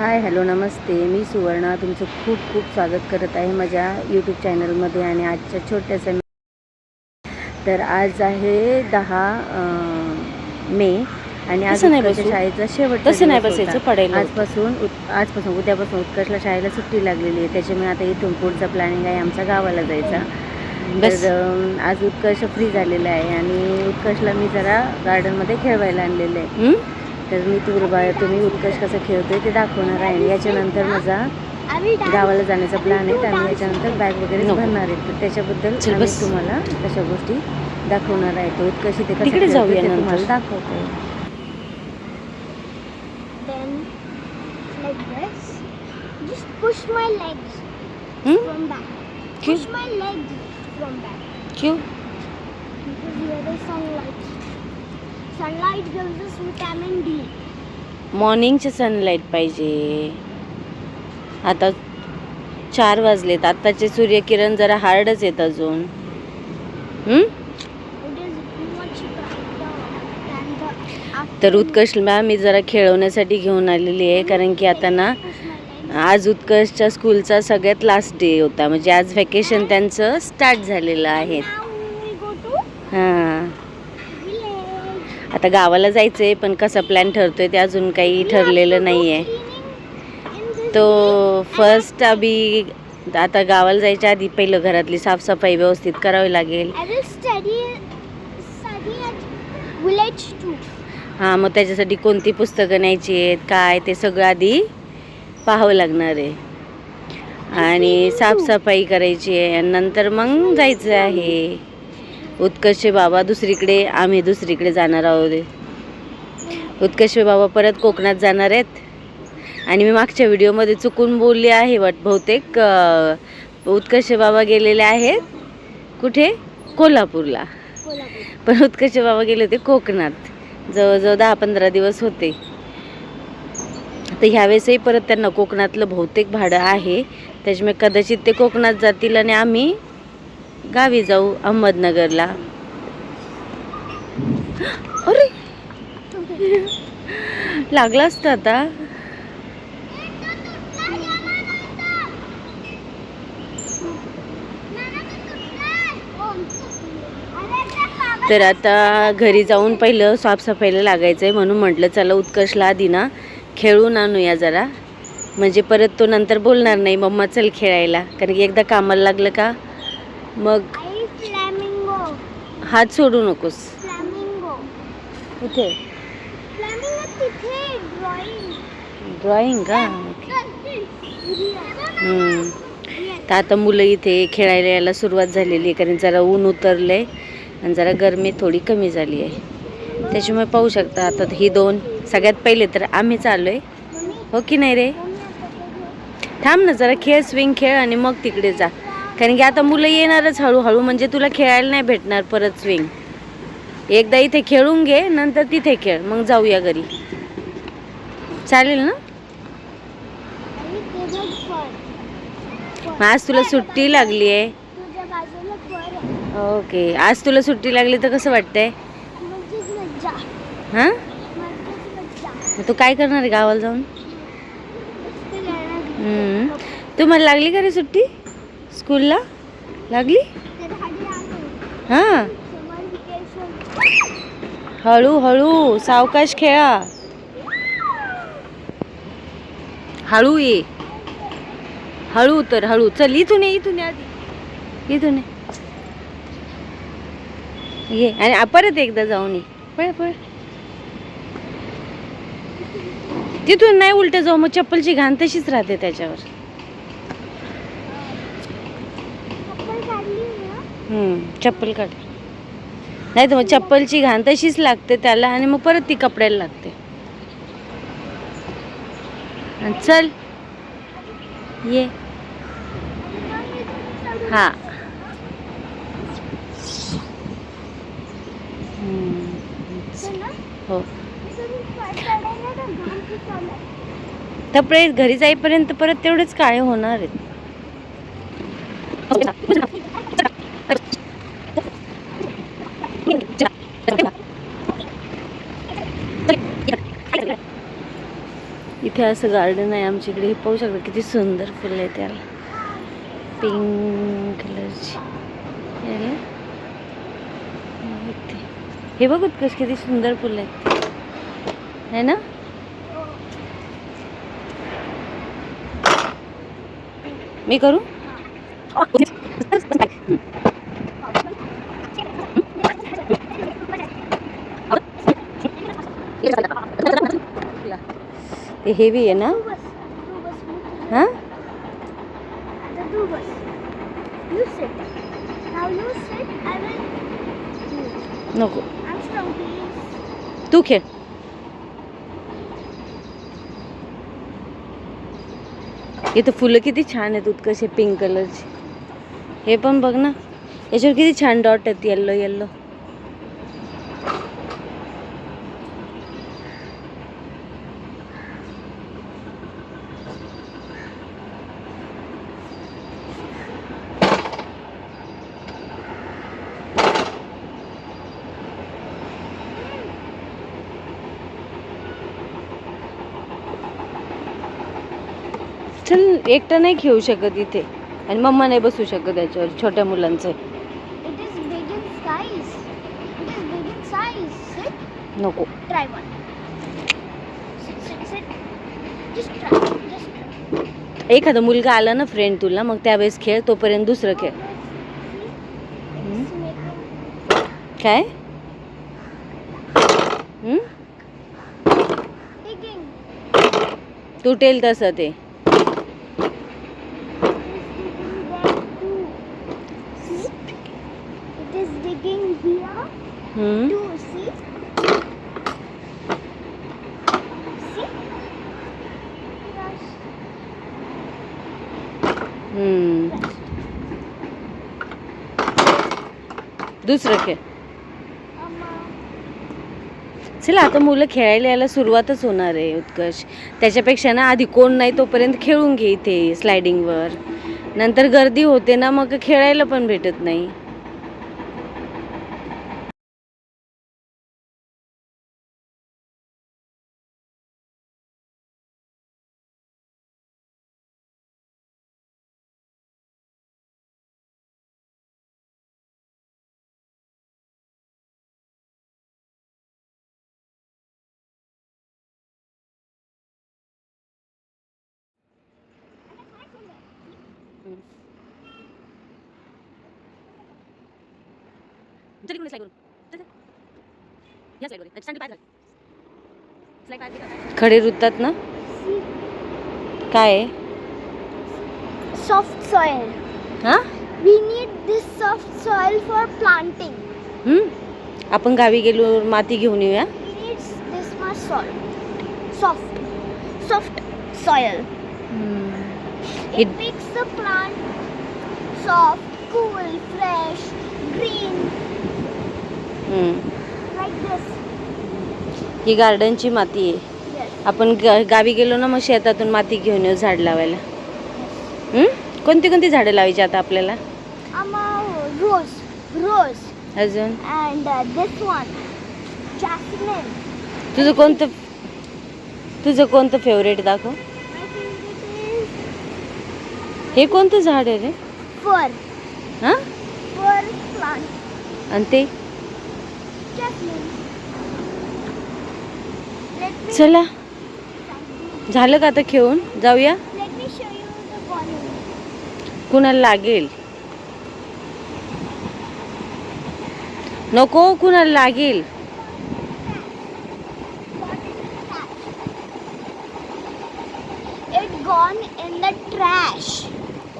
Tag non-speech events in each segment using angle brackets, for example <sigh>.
Hi hello नमस्ते. मी सुवर्णा. तुमचं खूप खूप स्वागत करत आहे माझ्या यूट्यूब चॅनलमध्ये आणि आजच्या छोट्याशा तर आज आहे दहा मे आणि आज नाही उत्कर्ष. शाळेचा शेवट तसं नाही बसायचं, पडायला होतं. आजपासून आजपासून उद्यापासून उत्कर्षला शाळेला सुट्टी लागलेली आहे. त्याच्यामुळे आता इथून पुढचा प्लॅनिंग आहे आमच्या गावाला जायचा. तर आज उत्कर्ष फ्री झालेला आहे आणि उत्कर्षला मी जरा गार्डनमध्ये खेळवायला आणलेलं आहे? तर मी तुला बा तुम्ही उत्कर्ष कसं खेळतोय ते दाखवणार आहे याच्यानंतर माझा गावाला जाण्याचा प्लॅन आहे आम्ही याच्यानंतर बॅग वगैरे. भरणार आहे तर त्याच्याबद्दल आम्ही. तुम्हाला तशा गोष्टी दाखवणार आहे तो उत्कर्ष ते कसं जाऊया. तुम्हाला. Just push my legs हं? from back. Push my legs from back क्यों because here is sunlight. Sunlight gives us vitamin D. मॉर्निंगचे सनलाईट पाहिजे आता चार वाजलेत आत्ताचे सूर्यकिरण जरा हार्डच आहेत अजून हं? It is much brighter than the after. तर उत्कर्षला मी जरा खेळवण्यासाठी घेऊन आलेली आहे कारण की आता ना. आज उत्कर्षच्या स्कूलचा सगळ्यात लास्ट डे होता म्हणजे आज व्हॅकेशन त्यांचं स्टार्ट झालेलं आहे Now we go to हां. आता गावाला जायचं आहे पण कसा प्लॅन ठरतोय ते अजून काही ठरलेलं नाही आहे तो फर्स्ट अभी आता गावाला जायच्या आधी पहिलं घरातली साफसफाई व्यवस्थित करावी लागेल. हां मग त्याच्यासाठी कोणती पुस्तकं न्यायची आहेत काय ते सगळं आधी पाहावं लागणार आहे. आणि साफसफाई करायची आहे आणि नंतर मग जायचं आहे. उत्कर्ष बाबा दुसरीकडे आम्ही दुसरीकडे जाणार आहोत. उत्कर्ष बाबा परत कोकणात जाणार आहेत. आणि मी मागच्या व्हिडिओमध्ये चुकून बोलली आहे वाट बहुतेक उत्कर्ष बाबा गेलेले आहेत. कुठे? कोल्हापूरला. पण उत्कर्ष बाबा गेले होते कोकणात. जवळजवळ दहा पंधरा दिवस होते. तर ह्यावेळेसही परत त्यांना कोकणातलं बहुतेक भाडं आहे. त्याच्यामुळे कदाचित ते कोकणात जातील आणि आम्ही गावी जाऊ अहमदनगरला. अरे! लागला असतं आता. तर आता घरी जाऊन पहिलं साफसफाईला लागायचं आहे म्हणून म्हटलं चला उत्कर्षला आधी ना खेळून आणूया जरा. म्हणजे परत तो नंतर बोलणार नाही मम्मा चल खेळायला. कारण की एकदा कामाला लागलं का मग हात सोडू नकोस. कुठे? ड्रॉइंग. का. तर आता मुलं इथे खेळायला यायला सुरुवात झालेली आहे कारण जरा ऊन उतरलं आहे आणि जरा गरमी थोडी कमी झाली आहे. त्याच्यामुळे पाहू शकता आता ही दोन सगळ्यात पहिले तर आम्ही चाललो आहे हो की नाही रे? थांब ना जरा खेळ स्विंग खेळ आणि मग तिकडे जा. कारण की आता मुलं येणारच हळूहळू म्हणजे तुला खेळायला नाही भेटणार परत स्विंग एकदा इथे खेळून घे नंतर तिथे खेळ मग जाऊया घरी. चालेल ना? आज तुला सुट्टी लागली आहे ओके आज तुला सुट्टी लागली तर कसं वाटतंय? मजेच हां? मग तू काय करणार आहे गावाला जाऊन? तू मला तुम्हाला लागली का रे सुट्टी? स्कूलला? लागली? हा. हां हळूहळू सावकाश खेळा. हळू ये. हळू तर हळू. चल इथून ये इथून आधी. इथून ये. ये. आणि परत एकदा जाऊन ये. पळ पळ. तिथून नाही उलट जाऊ मग चप्पलची घाण तशीच राहते त्याच्यावर चप्पल काढली ना हम्म, चप्पल काढ. नाही तर मग चप्पलची घाण तशीच लागते त्याला आणि मग परत ती कपड्याला लागते. चल. ये. हा. हम्म, हो. तपडे घरी जाईपर्यंत परत तेवढेच काळे होणार आहेत इथे मोठे असं गार्डन आहे. आमच्या इकडे हे पाहू शकता किती सुंदर फुलं आहे त्याला पिंक कलरची हे बघत कस किती सुंदर फुलं आहेत. है ना? मी करू हे हेवी आहे ना तू बस तू बस मी तुझं- हां आता तू बस You sit. Now you sit. I will. move. नको. तू खेळ इथं फुलं किती छान आहेत उत्कर्ष पिंक कलरची हे पण बघ ना याच्यावर किती छान डॉट आहेत येल्लो येल्लो चल एकटं नाही खेळू शकत इथे. आणि मम्मा नाही बसू शकत याच्यावर छोट्या मुलांचे. नको. एखादा मुलगा आला ना फ्रेंड तुला मग त्यावेळेस खेळ तोपर्यंत दुसरं खेळ? It's making काय? Digging. तुटेल तसं ते It is digging here हम्म? too. See? See? Yes. हम्म. दुसरं खेळ. चला आता मुलं खेळायला यायला सुरुवातच होणार आहे उत्कर्ष. त्याच्यापेक्षा ना आधी कोण नाही तोपर्यंत खेळून घे इथे स्लायडिंगवर नंतर गर्दी होते ना मग खेळायला पण भेटत नाही. Mm. खडे रुततात ना? काय? सॉफ्ट सॉइल हा? We need this soft soil for planting hmm. आपण गावी गेलो माती घेऊन येऊया. This my soil soft soft soil hmm it the plant. Soft, cool, fresh, green, hmm. like this. ही गार्डनची माती आहे. Yes. आपण ग- गावी गेलो ना मग शेतातून माती घेऊन येऊ झाड लावायला. हम्म? कोणती कोणती झाडं लावायची आता आपल्याला? Rose, rose, अजून? And uh, this one, jasmine. तुझं कोणतं तुझं कोणतं फेवरेट दाखव I think it is हे कोणतं झाड आहे रे? फर. हा? फर प्लांट आणि ते? चला. झालं का आता खेळून? जाऊया. कुणाला लागेल? नको कुणाला लागेल?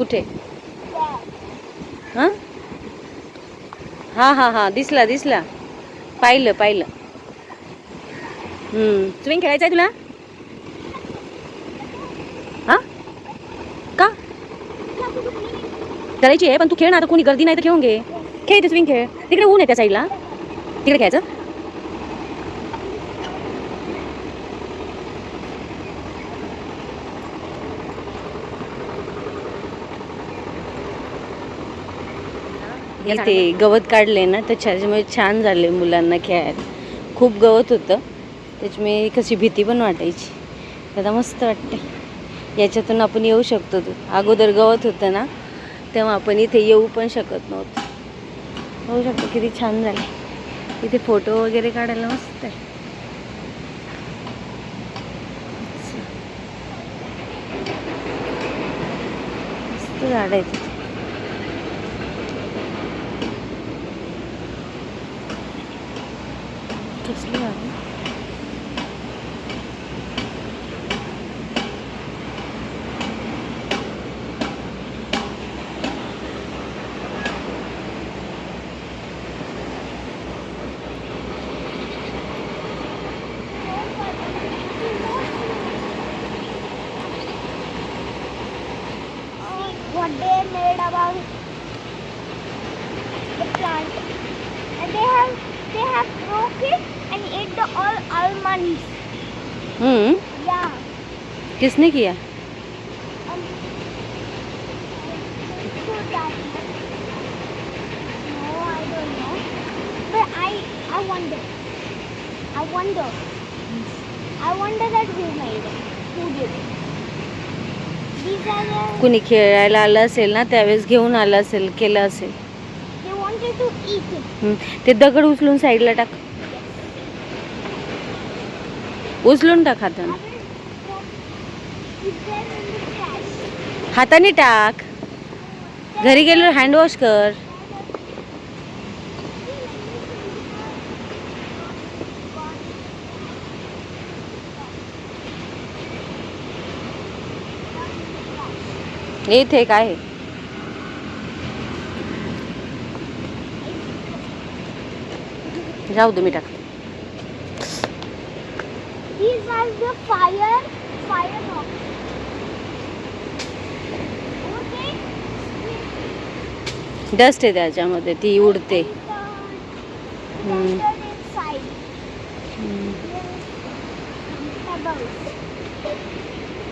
कुठे? हां? हां हां हां दिसला दिसला. पाहिलं पाहिलं. स्विंग खेळायचं आहे तुला? हां? का? करायची आहे पण तू खेळ ना आता कोणी गर्दी नाही तर खेळून घे. खेळ ते स्विंग खेळ. तिकडे ऊन आहे त्या साईडला तिकडे खेळायचं? ते गवत काढले ना त्याच्यामुळे छान झाले मुलांना खेळायला. खूप गवत होतं. त्याच्यामुळे कशी भीती पण वाटायची. आता मस्त वाटते. याच्यातून आपण येऊ शकतो. तू अगोदर गवत होतं ना तेव्हा आपण इथे येऊ पण शकत नव्हतो. होऊ शकतो किती छान झाले. इथे फोटो वगैरे काढायला मस्त आहे. मस्त झाड आहे तिथे Ayan. What they made about the plant and they have they have broke it at the all hour किसने किया? I wonder. I wonder. That who made it. कुणी खेळायला आलं असेल ना त्यावेळेस घेऊन आलं असेल केलं असेल. ते दगड उचलून साईडला टाक. उचलून टाक हाताने. हाताने टाक. घरी गेलो हँड वॉश कर. इथे काय आहे. जाऊ दे मी टाकते. डस्ट आहे त्याच्यामध्ये ती उडते.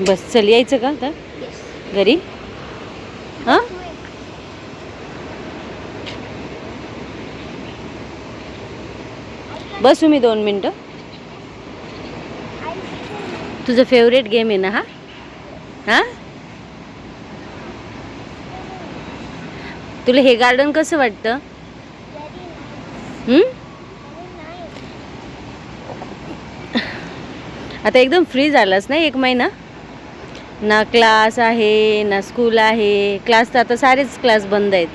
बस चल यायचं का आता? घरी? हा? बस तुम्ही दोन मिनटं. तुझं फेवरेट गेम आहे ना हा? हा? तुला हे गार्डन कसं वाटतं? आता एकदम फ्री झालास ना एक महिना? ना क्लास आहे ना स्कूल आहे. क्लास तर आता सारेच क्लास बंद आहेत.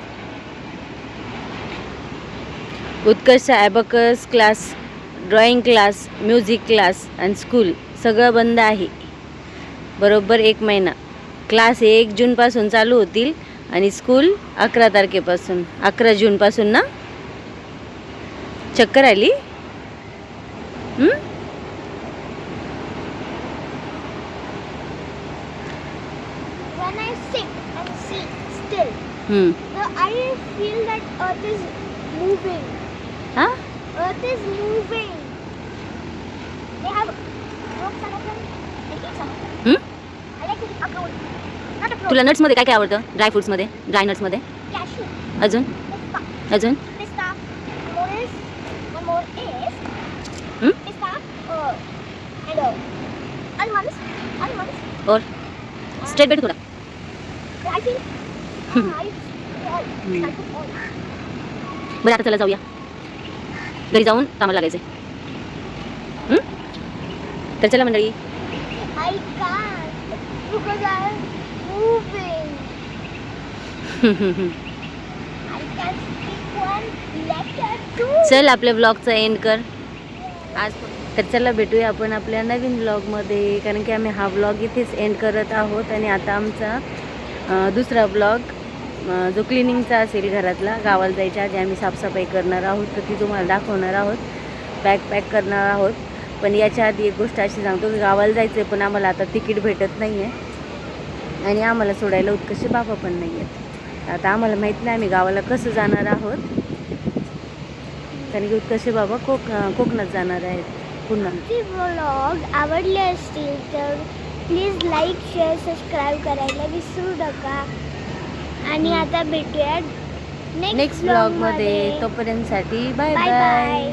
Utkarsh abacus class drawing class music class आणि स्कूल सगळं बंद आहे. बरोबर एक महिना. क्लास एक जूनपासून चालू होतील आणि स्कूल अकरा तारखेपासून अकरा जूनपासून ना? चक्कर आली. हा? Earth is moving. They have तुला नट्समध्ये काय काय आवडतं? ड्राय फ्रुट्समध्ये ड्राय नट्समध्ये अजून? अजून? स्ट्रेट बेट <laughs> बरं आता चला जाऊया. घरी जाऊन कामाला लागायचं तर चला मंडळी. <laughs> चल आपल्या ब्लॉगचा एंड कर. आज तर चला भेटूया आपण आपल्या नवीन ब्लॉगमध्ये कारण की आम्ही हा ब्लॉग इथेच एंड करत आहोत आणि आता आमचा दुसरा ब्लॉग जो क्लिनिंगचा असेल घरातला गावाला जायच्या आधी आम्ही साफसफाई करणार आहोत तर ती तुम्हाला दाखवणार आहोत. बॅग पॅक करणार आहोत. पण याच्या आधी एक गोष्ट अशी सांगतो की गावाला जायचं आहे पण आम्हाला आता तिकीट भेटत नाही आहे आणि आम्हाला सोडायला उत्कर्ष बाबा पण नाही आहेत आता आम्हाला माहीत नाही आम्ही गावाला कसं जाणार आहोत. कारण की उत्कर्ष बाबा कोक कोकणात जाणार आहेत पुन्हा. व्लॉग आवडले असतील तर प्लीज लाईक शेअर सबस्क्राईब करायला विसरू नका. आणि आता भेटूया नेक्स्ट ब्लॉगमध्ये तोपर्यंतसाठी बाय बाय